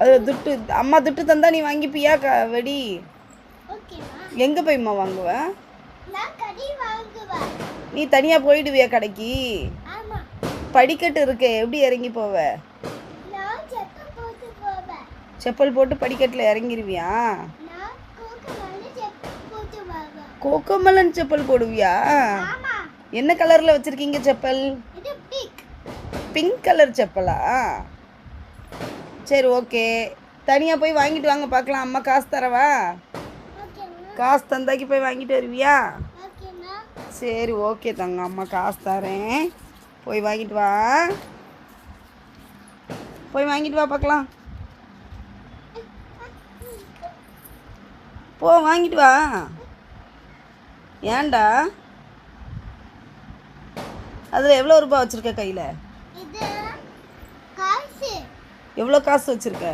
அது துட்டு அம்மா துட்டு தந்தா நீ வாங்கிப்பியா க வெடி. எங்கே போய்ம்மா வாங்குவ? நீ தனியாக போயிடுவியா கடைக்கு? படிக்கட்டு இருக்கே எப்படி இறங்கி போவ? செப்பல் போட்டு படிக்கட்டில் இறங்கிருவியா? வருவேன் கோகோமலன் செப்பல் போடுவியா? என்ன கலரில் வச்சுருக்கீங்க செப்பல்? Pink colour செப்பலா? சரி ஓகே தனியாக போய் வாங்கிட்டு வாங்க பார்க்கலாம். அம்மா காசு தரவா? காசு தந்தாக்கி போய் வாங்கிட்டு வருவியா? சரி ஓகே தங்க. அம்மா காசு தரேன். போய் வாங்கிட்டு வா. போய் வாங்கிட்டு வா பார்க்கலாம். போ வாங்கிட்டு வா. ஏன்டா? அதில் எவ்வளோ ரூபாய் வச்சுருக்க கையில்? எவ்வளோ காசு வச்சுருக்க?